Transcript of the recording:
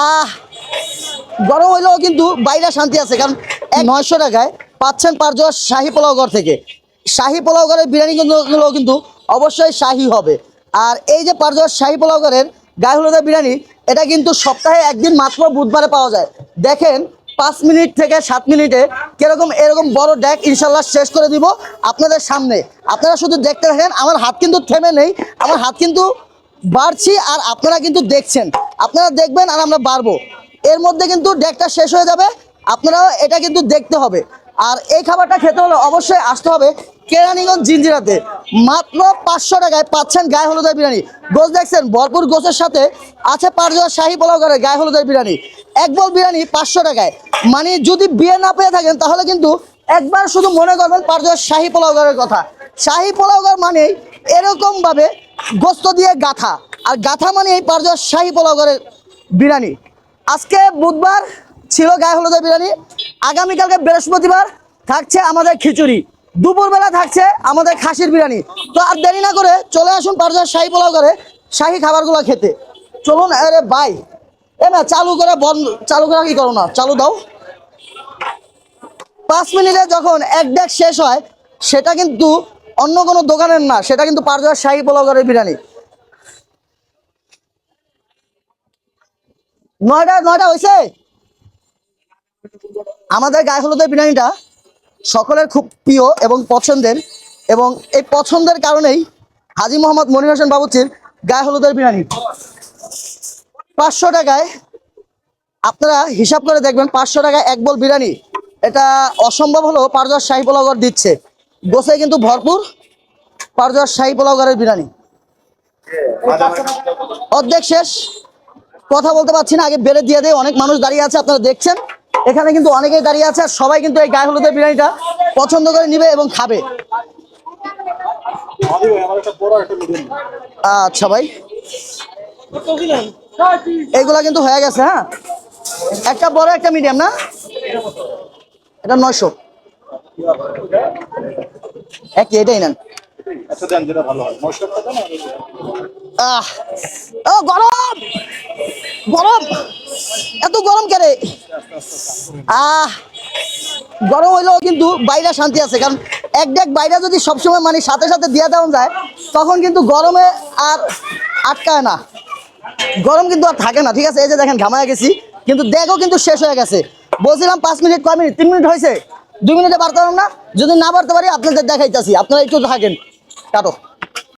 আহ, গরম হইলেও কিন্তু বাইরে শান্তি আছে, কারণ নয়শো টাকায় পাচ্ছেন পারজোয়া শাহী পোলাও ঘর থেকে। শাহী পোলাও ঘরের বিরিয়ানি কিন্তু কিন্তু অবশ্যই শাহী হবে। আর এই যে পারজোয়া শাহী পোলাও ঘরের গায়ে হলুদের বিরিয়ানি, এটা কিন্তু সপ্তাহে একদিন মাত্র বুধবারে পাওয়া যায়। দেখেন, পাঁচ মিনিট থেকে সাত মিনিটে কীরকম, এরকম বড় ড্যাক ইনশাল্লাহ শেষ করে দিব আপনাদের সামনে। আপনারা শুধু দেখতে থাকেন, আমার হাত কিন্তু থেমে নেই, আমার হাত কিন্তু বাড়ছি আর আপনারা কিন্তু দেখছেন। আপনারা দেখবেন আর আমরা বাড়বো। এর মধ্যে কিন্তু ডেকটা শেষ হয়ে যাবে। আপনারাও এটা কিন্তু দেখতে হবে। আর এই খাবারটা খেতে হলে অবশ্যই আসতে হবে কেরানীগঞ্জ জিঞ্জিরাতে মাত্র পাঁচশো টাকায় পাচ্ছেন গায়ে হলুদের বিরিয়ানি। গোছ দেখছেন, ভরপুর গোছের সাথে আছে পাঁচজন শাহি পোলাও করে গায়ে হলুদের বিরিয়ানি। এক বল বিরিয়ানি পাঁচশো টাকায়। মানে যদি বিয়ে না পেয়ে থাকেন, তাহলে কিন্তু একবার শুধু মনে করবেন পাঁচজন শাহি পোলাও ঘরের কথা। শাহি পোলাও মানেই এরকমভাবে গোস্ত দিয়ে গাথা। আর গাথা মানে এই পাঁচজন শাহি পোলাও ঘরের বিরিয়ানি। আজকে বুধবার ছিল গায়ে হলুদের বিরিয়ানি। আগামীকালকে বৃহস্পতিবার থাকছে আমাদের খিচুড়ি। দুপুরবেলা থাকছে আমাদের খাসির বিরিয়ানি। তো আর দেরি না করে চলে আসুন পারজার শাহি করে শাহি খাবারগুলো খেতে। চলুন, আরে বাই এ না, চালু করে বন্ধ, চালু করা কি করো না? চালু দাও। পাঁচ মিনিটে যখন এক ডেক শেষ হয়, সেটা কিন্তু অন্য কোনো দোকানের না, সেটা কিন্তু পারজার শাহী পোলাও করে বিরিয়ানি। নয়টা নয়টা হয়েছে। আমাদের গায়ে হলুদের বিরিয়ানিটা সকলের খুব প্রিয় এবং পছন্দের এবং এই পছন্দের কারণেই হাজি মোহাম্মদ মনির হোসেন বাবুচির গায়ে হলুদের বিরিয়ানি। পাঁচশো টাকায় আপনারা হিসাব করে দেখবেন, পাঁচশো টাকায় এক বল বিরিয়ানি। এটা অসম্ভব হলেও পারজার শাহি পোলাওগর দিচ্ছে। গোসে কিন্তু ভরপুর পারজার শাহি পোলাওগরের বিরিয়ানি। অর্ধেক শেষ। কথা বলতে পারছি না, আগে বেড়ে দিয়ে দেয় অনেক মানুষ দাঁড়িয়ে আছে, আপনারা দেখছেন। এখানে কিন্তু অনেকেই দাঁড়িয়ে আছে, আর সবাই কিন্তু এই গায়ে হলুদের বিরিয়ানিটা পছন্দ করে নিবে এবং খাবে। আচ্ছা ভাই। এইগুলা কিন্তু হয়ে গেছে হ্যাঁ? একটা বড়, একটা মিডিয়াম না? এটা নয়শো। একই, এটাই নেন। আহ, ও গরম! গরম? এত গরম কেরে আহ, গরম হইলেও কিন্তু বাইরে শান্তি আছে, কারণ এক ডেক বাইরে যদি সবসময় মানে সাথে সাথে দিয়ে দেওয়া যায়, তখন কিন্তু গরমে আর আটকায় না। গরম কিন্তু আর থাকে না, ঠিক আছে? এই যে দেখেন, ঘামায় গেছি, কিন্তু দেখো কিন্তু শেষ হয়ে গেছে। বলছিলাম পাঁচ মিনিট, কয় মিনিট? তিন মিনিট হয়েছে। দুই মিনিটে বার করলাম না? যদি না বাড়তে পারি, আপনাদের দেখাইতেছি। আপনারা একটু থাকেন। কাটো।